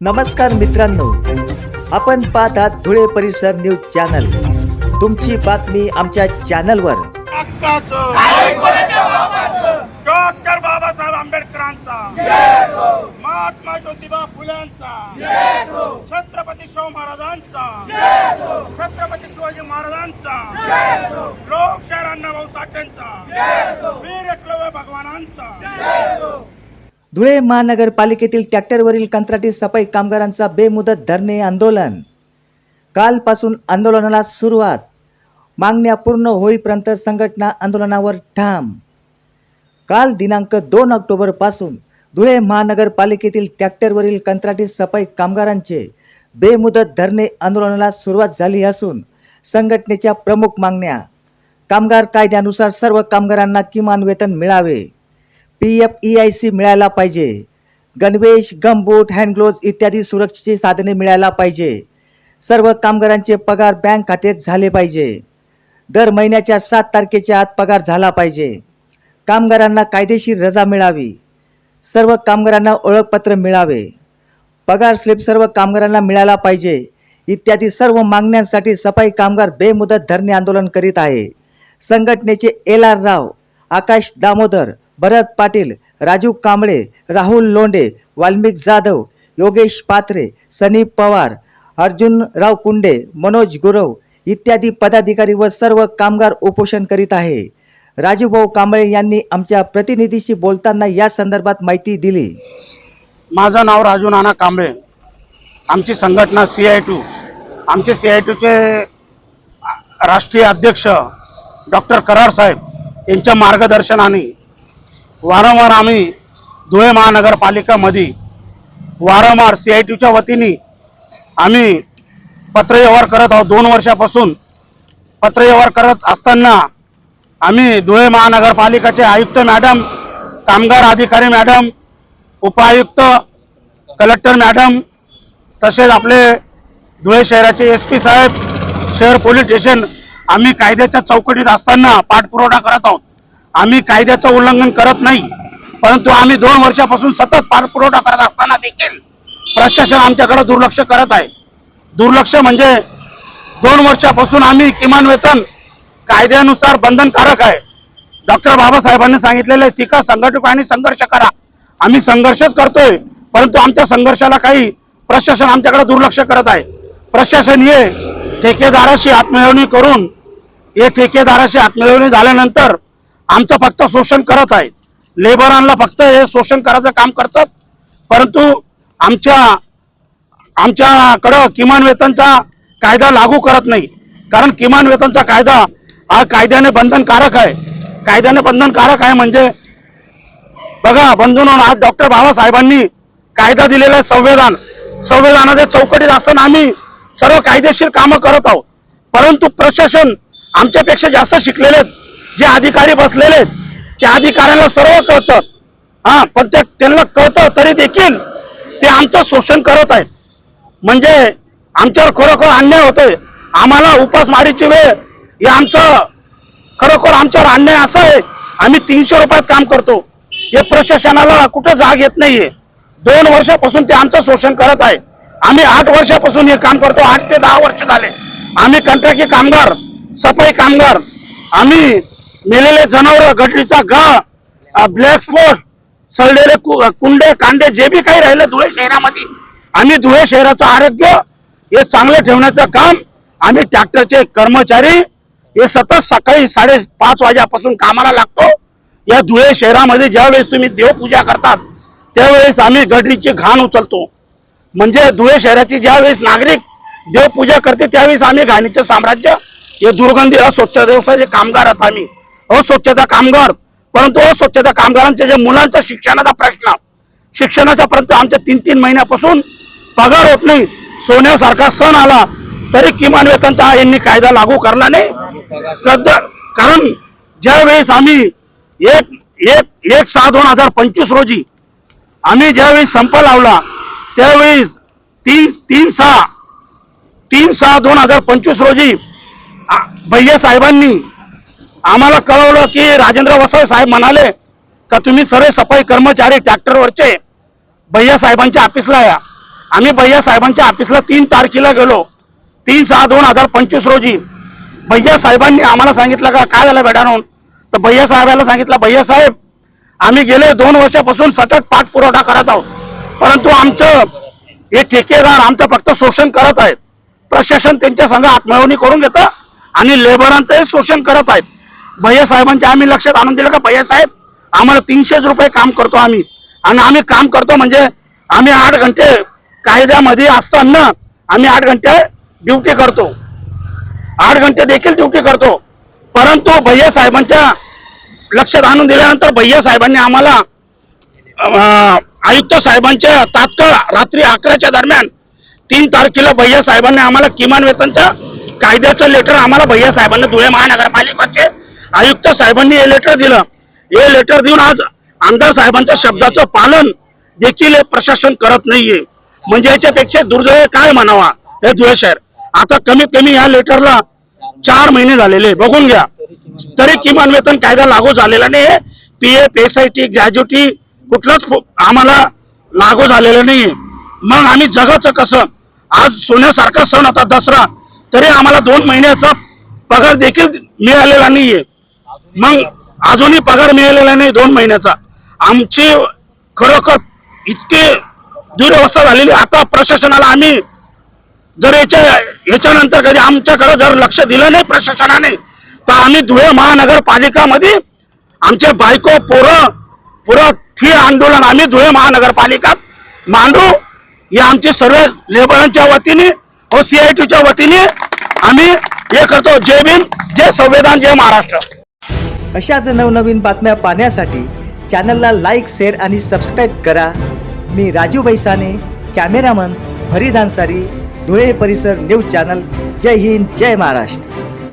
नमस्कार मित्रांनो. आपण पाहतात धुळे परिसर न्यूज चॅनल. तुमची बातमी आमच्या चॅनलवर. हक्काचं डॉक्टर बाबासाहेब आंबेडकरांचा. महात्मा ज्योतिबा फुल्यांचा. छत्रपती शाहू महाराजांचा. छत्रपती शिवाजी महाराजांचा. लोकशाहीर अण्णाभाऊ साठेंचा वीर एकलव्य भगवानांचा. धुळे महानगरपालिकेतील ट्रॅक्टरवरील कंत्राटी सफाई कामगारांचा बेमुदत धरणे आंदोलन. कालपासून आंदोलनाला सुरुवात. मागण्या पूर्ण होईपर्यंत संघटना आंदोलनावर ठाम. काल दिनांक दोन ऑक्टोबरपासून धुळे महानगरपालिकेतील ट्रॅक्टरवरील कंत्राटी सफाई कामगारांचे बेमुदत धरणे आंदोलनाला सुरुवात झाली असून संघटनेच्या प्रमुख मागण्या कामगार कायद्यानुसार सर्व कामगारांना किमान वेतन मिळावे. P F E I C मिळायला पाहिजे. गणवेश गमबूट हँडग्लोव्ज इत्यादी सुरक्षेची साधने मिळायला पाहिजे. सर्व कामगारांचे पगार बँक खात्यात झाले पाहिजे. दर महिन्याच्या सात तारखेच्या आत पगार झाला पाहिजे. कामगारांना कायदेशीर रजा मिळावी. सर्व कामगारांना ओळखपत्र मिळावे. पगार स्लिप सर्व कामगारांना मिळाला पाहिजे. इत्यादी सर्व मागण्यांसाठी सफाई कामगार बेमुदत धरणे आंदोलन करीत आहे. संघटनेचे एल आर राव आकाश दामोदर भरत पाटील राजू कांबळे राहुल लोंढे वाल्मिक जाधव योगेश पात्रे सनी पवार अर्जुनराव कुंडे मनोज गुरव इत्यादी पदाधिकारी व सर्व कामगार उपोषण करीत आहे. राजूभाऊ कांबळे यांनी आमच्या प्रतिनिधीशी बोलताना या संदर्भात माहिती दिली. माझं नाव राजू नाना कांबळे. आमची संघटना सी आय टू आमचे सी आय टूचे राष्ट्रीय अध्यक्ष डॉक्टर करार साहेब यांच्या मार्गदर्शनाने वारंवार आम्ही धुळे महानगरपालिकामध्ये वारंवार सी आय टीच्या वतीने आम्ही पत्रव्यवहार करत आहोत. दोन वर्षापासून पत्रव्यवहार करत असताना आम्ही धुळे महानगरपालिकाचे आयुक्त मॅडम कामगार अधिकारी मॅडम उपायुक्त कलेक्टर मॅडम तसेच आपले धुळे शहराचे एस पी साहेब शहर पोलीस स्टेशन आम्ही कायद्याच्या चौकटीत असताना पाठपुरवठा करत आहोत. आम्ही कायद्याचं उल्लंघन करत नाही परंतु आम्ही दोन वर्षापासून सतत पाठपुरवठा करत असताना देखील प्रशासन आमच्याकडे दुर्लक्ष करत आहे. दुर्लक्ष म्हणजे दोन वर्षापासून आम्ही किमान वेतन कायद्यानुसार बंधनकारक आहे. डॉक्टर बाबासाहेबांनी सांगितलेले शिका संघटित आणि संघर्ष करा. आम्ही संघर्षच करतोय परंतु आमच्या संघर्षाला काही प्रशासन आमच्याकडे दुर्लक्ष करत आहे. प्रशासन हे ठेकेदाराशी हातमिळवणी करून हे ठेकेदाराशी हातमिळवणी झाल्यानंतर आमचं फक्त शोषण करत आहे लेबरांना फक्त हे शोषण करायचं काम करतात. परंतु आमच्या आमच्याकडं किमान वेतनचा कायदा लागू करत नाही. कारण किमान वेतनचा कायदा हा कायद्याने बंधनकारक आहे. कायद्याने बंधनकारक आहे म्हणजे बघा बंधून आज डॉक्टर बाबासाहेबांनी कायदा दिलेला आहे संविधान. संविधानाच्या चौकटीत असताना आम्ही सर्व कायदेशीर कामं करत आहोत. परंतु प्रशासन आमच्यापेक्षा जास्त शिकलेले आहेत. जे अधिकारी बसलेले आहेत त्या अधिकाऱ्यांना सर्व कळतं. हा पण ते त्यांना कळतं तरी देखील ते आमचं शोषण करत आहेत. म्हणजे आमच्यावर खरोखर अन्याय होतोय. आम्हाला उपासमारीची वेळ हे आमचं खरोखर आमच्यावर अन्याय असा आहे. आम्ही तीनशे रुपयात काम करतो. हे प्रशासनाला कुठं जाग येत नाहीये. दोन वर्षापासून ते आमचं शोषण करत आहे. आम्ही आठ वर्षापासून हे काम करतो. आठ ते दहा वर्ष झाले. आम्ही कंत्राटी कामगार सफाई कामगार. आम्ही मेलेले जनावर गटरीचा गा ब्लॅक स्पॉट सडलेले कु- कुंडे कांडे जे बी काही राहिले धुळे शहरामध्ये. आम्ही धुळे शहराचं आरोग्य हे चांगलं ठेवण्याचं काम आम्ही ट्रॅक्टरचे कर्मचारी हे सतत सकाळी साडेपाच वाजेपासून कामाला लागतो. या धुळे शहरामध्ये ज्यावेळेस तुम्ही देवपूजा करतात त्यावेळेस आम्ही गडरीची घाण उचलतो. म्हणजे धुळे शहराची ज्यावेळेस नागरिक देवपूजा करते त्यावेळेस आम्ही घाणीचे साम्राज्य हे दुर्गंधी अस्वच्छ व्यवसायाचे कामगार आहोत आम्ही. अस्वच्छता कामगार. परंतु अस्वच्छता कामगारांच्या जे मुलांचा शिक्षणाचा प्रश्न शिक्षणाचा परंतु आमच्या तीन तीन महिन्यापासून पगार होत नाही. सोन्यासारखा सण आला तरी किमान वेतनचा यांनी कायदा लागू करणार नाही. कारण ज्यावेळेस आम्ही एक एक एक सहा दोन हजार पंचवीस रोजी आम्ही ज्यावेळी संप लावला त्यावेळेस तीन तीन सहा तीन सहा दोन हजार पंचवीस रोजी भैया साहेबांनी आम्हाला कळवलं की राजेंद्र वसावे साहेब म्हणाले का तुम्ही सर्व सफाई कर्मचारी ट्रॅक्टरवरचे भैया साहेबांच्या ऑफिसला या. आम्ही भैया साहेबांच्या ऑफिसला तीन तारखेला गेलो. तीन सहा दोन हजार पंचवीस रोजी भैया साहेबांनी आम्हाला सांगितलं का काय झालं भेटाणून तर भैया साहेबांना सांगितलं भैया साहेब आम्ही गेले दोन वर्षापासून सतत पाठपुरवठा करत आहोत. परंतु आमचं हे ठेकेदार आमचं फक्त शोषण करत आहेत. प्रशासन त्यांच्या संघ आत्महवनी करून घेतं आणि लेबरांचंही शोषण करत आहेत. भैया साहेबांच्या आम्ही लक्षात आणून दिलं का? भैया साहेब आम्हाला तीनशेच रुपये काम करतो आम्ही. आणि आम्ही काम करतो म्हणजे आम्ही आठ घंटे कायद्यामध्ये असताना आम्ही आठ घंटे ड्युटी करतो. आठ घंटे देखील ड्युटी करतो. परंतु भैया साहेबांच्या लक्षात आणून दिल्यानंतर भैया साहेबांनी आम्हाला आयुक्त साहेबांच्या तात्काळ रात्री अकराच्या दरम्यान तीन तारखेला भैया साहेबांनी आम्हाला किमान वेतनच्या कायद्याचं लेटर आम्हाला भैया साहेबांनी धुळे महानगरपालिकेचे आयुक्त साहेबांनी हे लेटर दिलं. हे लेटर देऊन आज आमदार साहेबांच्या शब्दाचं पालन देखील प्रशासन करत नाहीये. म्हणजे याच्यापेक्षा दुर्दैव काय म्हणावा हे धुळे शहर आता कमीत कमी या लेटरला चार महिने झालेले बघून घ्या. तरी किमान वेतन कायदा लागू झालेला नाही P F S I T gratuity कुठलंच आम्हाला लागू झालेलं नाही मग आम्ही जगाचं कसं? आज सोन्यासारखा सण होता दसरा. तरी आम्हाला दोन महिन्याचा पगार देखील मिळालेला नाहीये. मग अजूनही पगार मिळालेला नाही दोन महिन्याचा. आमची खरोखर इतकी दुरवस्था झालेली आता प्रशासनाला आम्ही जर याच्या याच्यानंतर कधी आमच्याकडे जर लक्ष दिलं नाही प्रशासनाने तर आम्ही धुळे महानगरपालिकामध्ये आमचे बायको पोरं पुरं थी आंदोलन आम्ही धुळे महानगरपालिकात मांडू. या आमची सर्व लेबरांच्या वतीने हो व सीआयटीच्या वतीने आम्ही हे करतो. जय भीम जय संविधान जय महाराष्ट्र. अशाच नवनवीन बातम्या पाहण्यासाठी चॅनलला लाईक शेअर आणि सबस्क्राईब करा. मी राजू बैसाने कॅमेरामन फरीद अन्सारी धुळे परिसर न्यूज चॅनल. जय हिंद जय महाराष्ट्र.